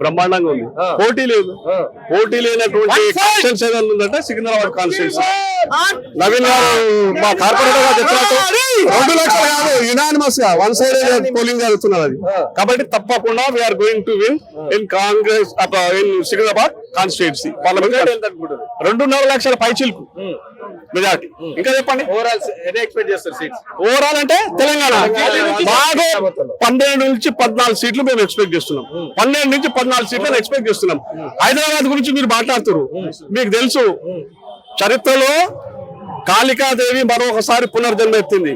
బ్రహ్మాండంగా ఉంది. పోటీ లేదు. పోటీ లేనటువంటి ఏదైనా ఉందంటే సికింద్రాబాద్ కాన్స్టిట్యూన్స్. నవీన్ గారు మా కార్పొరేటర్ గారు చెప్పినట్టు రెండు లక్షలు కాదు యునానిమస్గా వన్ సైడ్ పోలింగ్ జరుగుతున్నది అది. కాబట్టి తప్పకుండా we're going to win in Congress in Secunderabad constituency. Parliament రెండున్నర లక్షల పైచిల్కు మెజార్టీ ఇంకా చెప్పండి. ఓవరాల్ ఓవరాల్ అంటే తెలంగాణ. బాగా పన్నెండు నుంచి పద్నాలుగు సీట్లు మేము ఎక్స్పెక్ట్ చేస్తున్నాం. పన్నెండు నుంచి పద్నాలుగు సీట్లు ఎక్స్పెక్ట్ చేస్తున్నాం. హైదరాబాద్ గురించి మీరు మాట్లాడుతున్నారు మీకు తెలుసు. చరిత్రలో కాళికాదేవి మరొకసారి పునర్జన్మ ఎత్తింది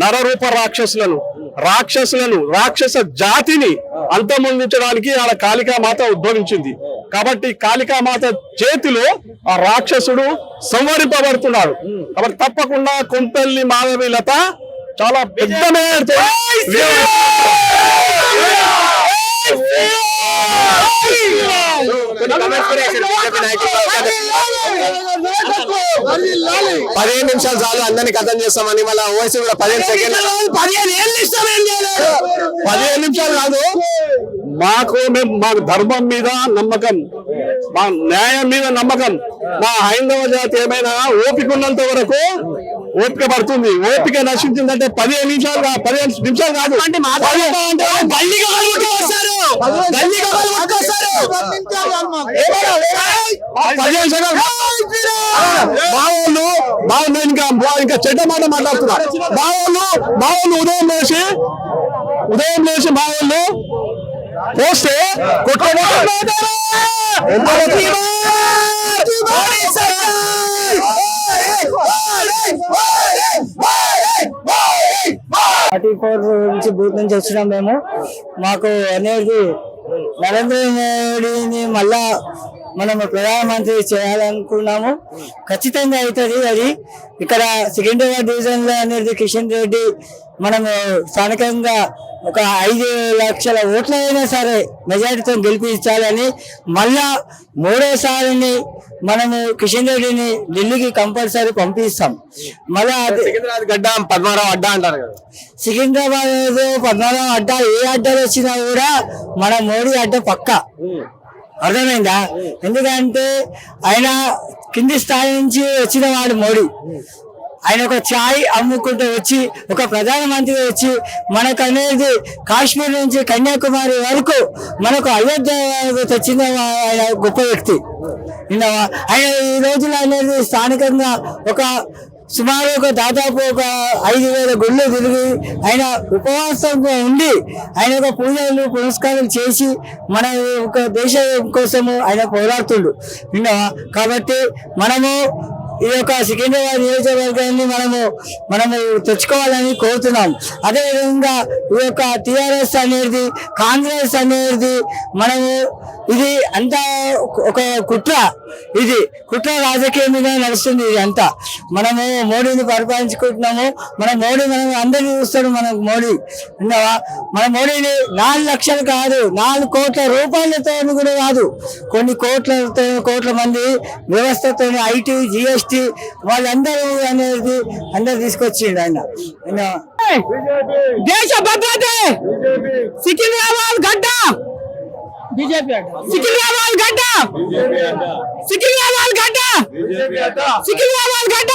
నరరూప రాక్షసులను రాక్షసులను రాక్షస జాతిని అంతమొందించడానికి ఆడ కాళికామాత ఉద్భవించింది. కాబట్టి కాళికామాత చేతిలో ఆ రాక్షసుడు సంవరింపబడుతున్నాడు కాబట్టి తప్పకుండా కొంపల్లి మాధవి లత చాలా పెద్ద మేరతో పదిహేను నిమిషాలు చాలు అందరినీ కథం చేస్తామని మళ్ళీ ఓవైసీ కూడా పదిహేను సెకండ్ పదిహేను నిమిషాలు కాదు. మాకు మేము మాకు ధర్మం మీద నమ్మకం మా న్యాయం మీద నమ్మకం. మా హైందవ జాతి ఏమైనా ఓపిక ఉన్నంత వరకు ఓపిక పడుతుంది. ఓపిక నశించిందంటే పదిహేను నిమిషాలు పదిహేను నిమిషాలు కాదు. బావోళ్ళు బాగుంది ఇంకా ఇంకా చెడ్డ మాట మాట్లాడుతున్నా బావోళ్ళు బావోళ్ళు ఉదయం లేచి ఉదయం లేచి బావోళ్ళు పోస్తే కొట్టుకోబోతున్నారు. ఫార్టీ నుంచి బూత్ నుంచి వచ్చినాం మేము. మాకు అనేది నరేంద్ర మోడీని మళ్ళా మనము ప్రధానమంత్రి చేయాలనుకున్నాము. ఖచ్చితంగా అవుతుంది అది. ఇక్కడ సికింద్రాబాద్ డివిజన్లో అనేది కిషన్ రెడ్డి మనము స్థానికంగా ఒక ఐదు లక్షల ఓట్లైనా సరే మెజారిటీతో గెలిపించాలని మళ్ళా మూడోసారిని మనము కిషన్ రెడ్డిని ఢిల్లీకి కంపల్సరీ పంపిస్తాం. మళ్ళా అది- సికింద్రాబాద్ గడ్డ పద్మారావు అడ్డా అంటారు కదా. సికింద్రాబాద్ పద్మనాభం అడ్డ ఏ అడ్డలు వచ్చినా కూడా మన మోడీ అడ్డ పక్క. అర్థమైందా? ఎందుకంటే ఆయన కింది స్థాయి నుంచి వచ్చిన వాడు మోడీ. ఆయన ఒక ఛాయ్ అమ్ముకుంటూ వచ్చి ఒక ప్రధానమంత్రి వచ్చి మనకు అనేది కాశ్మీర్ నుంచి కన్యాకుమారి వరకు మనకు అయోధ్య తెచ్చిన ఆయన గొప్ప వ్యక్తి. విన్నావా? ఆయన ఈ రోజులు అనేది స్థానికంగా ఒక సుమారు ఒక దాదాపు ఒక ఐదు వేల గుళ్ళు తిరిగి ఆయన ఉపవాసంగా ఉండి ఆయన ఒక పూజలు పురస్కారాలు చేసి మన ఒక దేశం కోసము ఆయన పోరాడుతుండు. విన్నావా? కాబట్టి మనము ఈ యొక్క సికింద్రాబాద్ నియోజకవర్గాన్ని మనము మనము తెచ్చుకోవాలని కోరుతున్నాం. అదేవిధంగా ఈ యొక్క టిఆర్ఎస్ అనేది కాంగ్రెస్ అనేది మనము ఇది అంతా ఒక కుట్ర. ఇది కుట్ర రాజకీయం మీద నడుస్తుంది ఇది అంతా. మనము మోడీని పరిపాలించుకుంటున్నాము. మన మోడీ మనం అందరినీ చూస్తాడు మన మోడీ. విన్నావా? మన మోడీని నాలుగు లక్షలు కాదు నాలుగు కోట్ల రూపాయలతో కూడా కాదు. కొన్ని కోట్లతో కోట్ల మంది వ్యవస్థతో ఐటీ జిఎస్టి వాళ్ళందరూ అనేది అందరు తీసుకొచ్చిండు ఆయన? దేశ భద్రత! సికింద్రాబాద్ గడ్డ! బీజేపీ సికింద్రాబాద్ గడ్డ! సికింద్రాబాద్ గడ్డ! సికింద్రాబాద్ గడ్డ!